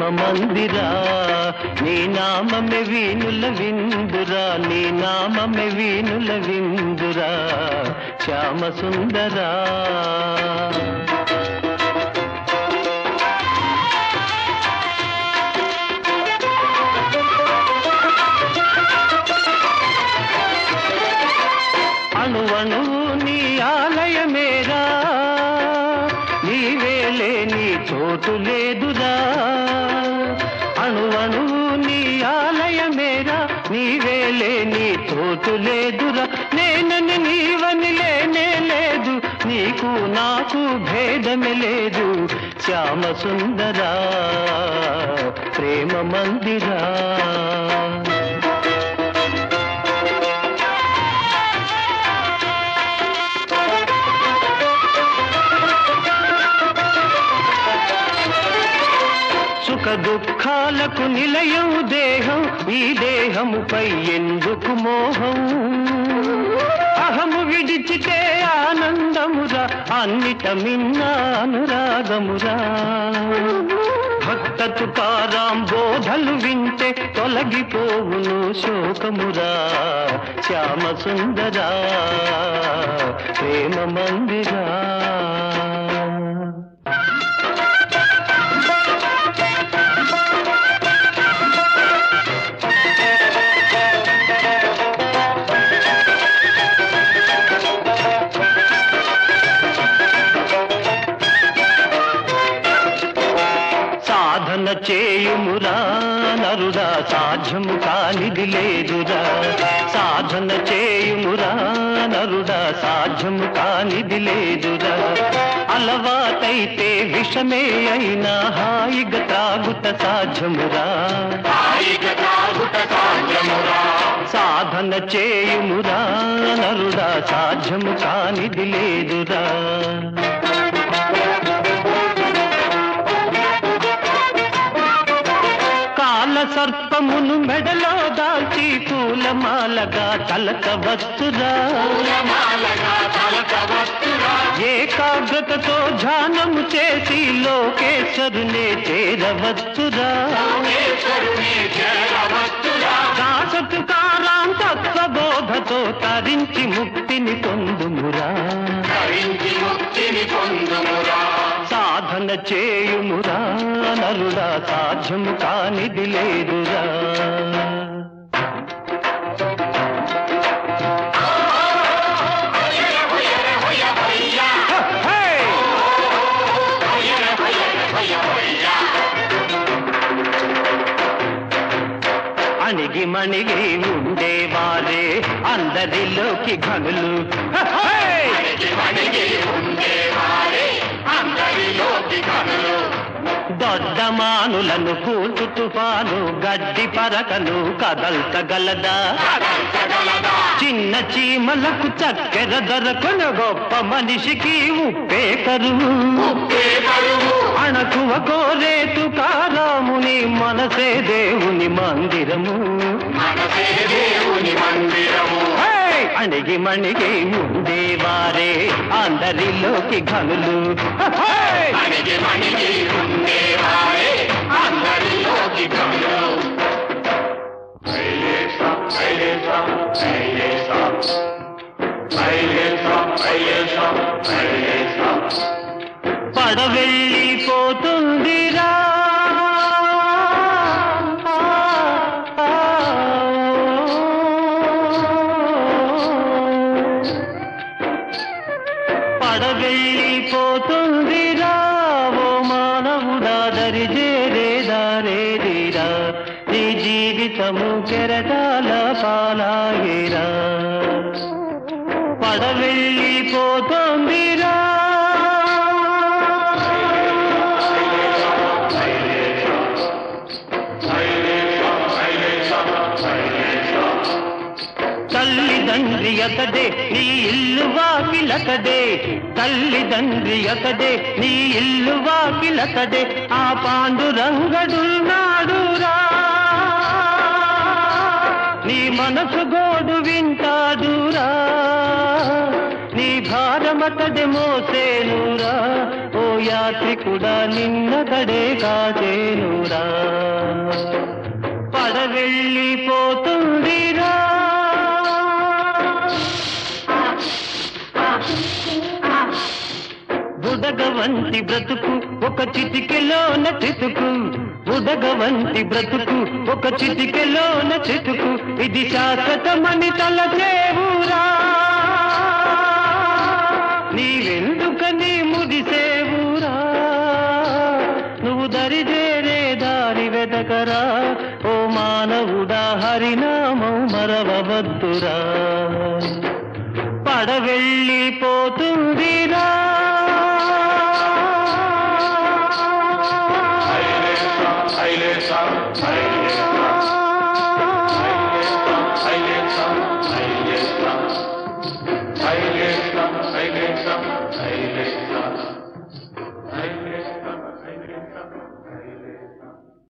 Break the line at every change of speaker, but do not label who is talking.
ప్రేమ మందిరా నీ నామమే వీణుల విందురా నీ నామమే వీణుల విందురా శ్యామ సుందరా. అణువణు నీ ఆలయమేరా నీవేలే నీ చోటు లేదురా తోటు లేదురా నేనని నీవని లేనే లేదు. నీకు నాకు భేదమే లేదు. శ్యామ సుందరా ప్రేమ మందిరా. సుఖ దుఃఖాలకు నిలయం దేహం ఈ దేహముపై ఎందుకు మోహం? అహము విడిచితే ఆనందమురా అన్నిట మిన్న అనురాగమురా భక్త తుకారాం బోధలు వింటే తొలగిపోవును శోకమురా. శ్యామ సుందరా ప్రేమ మందిరా. సాధ్యము కానిది లేదురా. సాధన చేయుమురా నరుడా. సాధ్యము కానిది లేదురా. అలవాటైతే విషమే అయినా హాయిగా తాగుట సాధ్యమురా. సాధన చేయుమురా నరుడా. సాధ్యము కానిది లేదురా. సర్పమును మెడలో దాల్చి పూలమాలగా తలకవచ్చురా ఏకాగ్రతతో ధ్యానము చేసి లోకేశ్వరునే చేరవచ్చురా దాసతుకారాం తత్వబోధతో తరించి ముక్తిని పొందుమురా. సాధన చేయుమురా నరుడా సాధ్యం కానిది లేదురా. అణిగి మణిగి ఉండేవారే అందరిలోకి ఘనులు. ఉండే దొడ్డమానులను కూల్చు తుఫాను గడ్డి పరకను కదల్చగలదా? చిన్న చీమలకు చక్కెర దొరకను గొప్ప మనిషికి ఉప్పే కరువు. అణకువ కోరేతు కారాముని మనసే దేవుని మందిరము. హే! అణిగి మణిగి ఉండేవారే అందరిలోకి ఘనులు. హే! పడవెళ్ళిపోతుందిరా జీవితము కెరటాల పాలాగిరా. పడవెళ్ళిపోతుందిరా తల్లిదండ్రి అతడే నీ ఇల్లు వాకిలతడే. తల్లిదండ్రి అతడే నీ ఇల్లు వాకిలతడే. ఆ పాండురంగడున్నాడురా నీ మనసు గోడు వింటాడురా నీ భారమతడి మోసేనురా. ఓ యాత్రికుడా నిన్నతడే కాచేనురా. పడవెళ్ళిపోతుందిరా బుడగ వంటి బ్రతుకు ఒక చిటికెలోన చితుకు బుడగ బ్రతుకు. ఒక చిటికెలోన చితుకు ఇది శాశ్వతమని తలచేవురా. నీవెందుకని ముదిసేవురా నువ్వు దరిదేరే దారి వెదకరా? ఓ మానవుడా హరినామం మరవవద్దురా. పడవెళ్ళిపోతుంది